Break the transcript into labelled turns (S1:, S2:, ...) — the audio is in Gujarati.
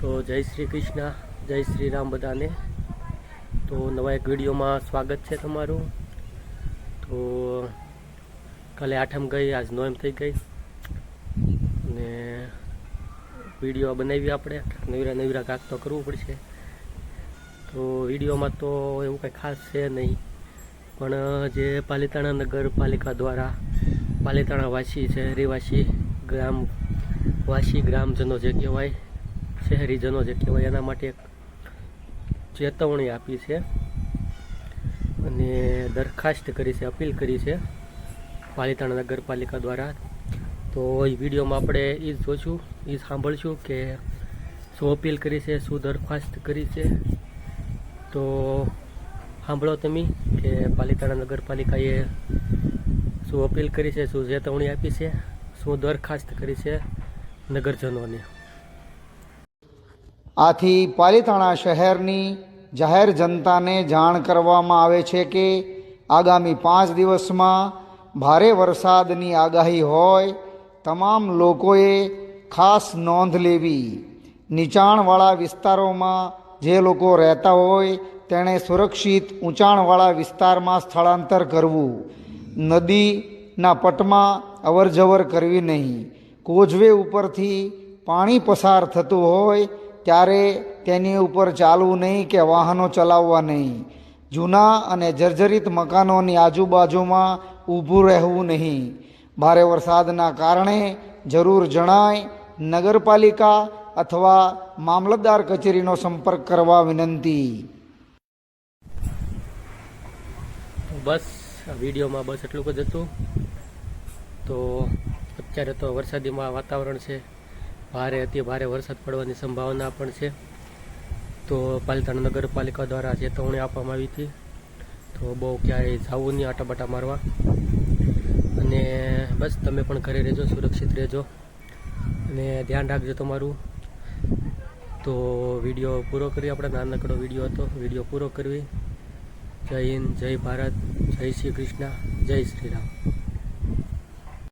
S1: તો જય શ્રી કૃષ્ણ, જય શ્રી રામ બધાને. તો નવા એક વિડીયોમાં સ્વાગત છે તમારું. તો કાલે આઠમ ગઈ, આજ નોએમ થઈ ગઈ. અને વીડિયો બનાવી આપણે. નવીરા નવીરા કાંક તો કરવું પડશે. તો વિડીયોમાં તો એવું કંઈ ખાસ છે નહીં. પણ જે પાલિતાણા નગરપાલિકા દ્વારા પાલિતાણા વાસી શહેરીવાસી ગ્રામ, વાસી ગ્રામજનો જે કહેવાય શહેરીજનો જે કહેવાય, એના માટે એક ચેતવણી આપી છે અને દરખાસ્ત કરી છે, અપીલ કરી છે પાલિતાણા નગરપાલિકા દ્વારા. તો એ વિડીયોમાં આપણે એ જ જોઈશું એ સાંભળશું કે શું અપીલ કરી છે, શું દરખાસ્ત કરી છે. તો સાંભળો તમે કે પાલિતાણા નગરપાલિકાએ શું અપીલ કરી છે, શું ચેતવણી આપી છે, શું દરખાસ્ત કરી છે નગરજનોને.
S2: આથી પાલિતાણા શહેરની જાહેર જનતાને જાણ કરવામાં આવે છે કે આગામી પાંચ દિવસમાં ભારે વરસાદની આગાહી હોય, તમામ લોકોએ ખાસ નોંધ લેવી. નીચાણવાળા વિસ્તારોમાં જે લોકો રહેતા હોય, તેણે સુરક્ષિત ઊંચાણવાળા વિસ્તારમાં સ્થળાંતર કરવું. નદીના પટમાં અવરજવર કરવી નહીં. કોઝવે ઉપરથી પાણી પસાર થતું હોય ત્યારે તેની ઉપર ચાલવું નહીં કે વાહનો ચલાવવા નહીં. જૂના અને જર્જરિત મકાનોની આજુબાજુમાં ઊભું રહેવું નહીં. ભારે વરસાદના કારણે જરૂર જણાય નગરપાલિકા અથવા મામલતદાર કચેરીનો સંપર્ક કરવા વિનંતી.
S1: બસ, વિડીયોમાં બસ એટલું જ હતું. તો અત્યારે તો વરસાદીમાં વાતાવરણ છે. ભારે અતિ ભારે વરસાદ પડવાની સંભાવના પણ છે. તો પાલિતાણા નગરપાલિકા દ્વારા ચેતવણી આપવામાં આવી હતી. તો બહુ ક્યારેય જવું નહીં આટાબાટા મારવા. અને બસ તમે પણ ઘરે રહેજો, સુરક્ષિત રહેજો. અને ધ્યાન રાખજો તમારું. તો વીડિયો પૂરો કરી, આપણે નાનકડો વીડિયો હતો, વીડિયો પૂરો કરવી. જય હિન્દ, જય ભારત, જય શ્રી કૃષ્ણ, જય શ્રી રામ.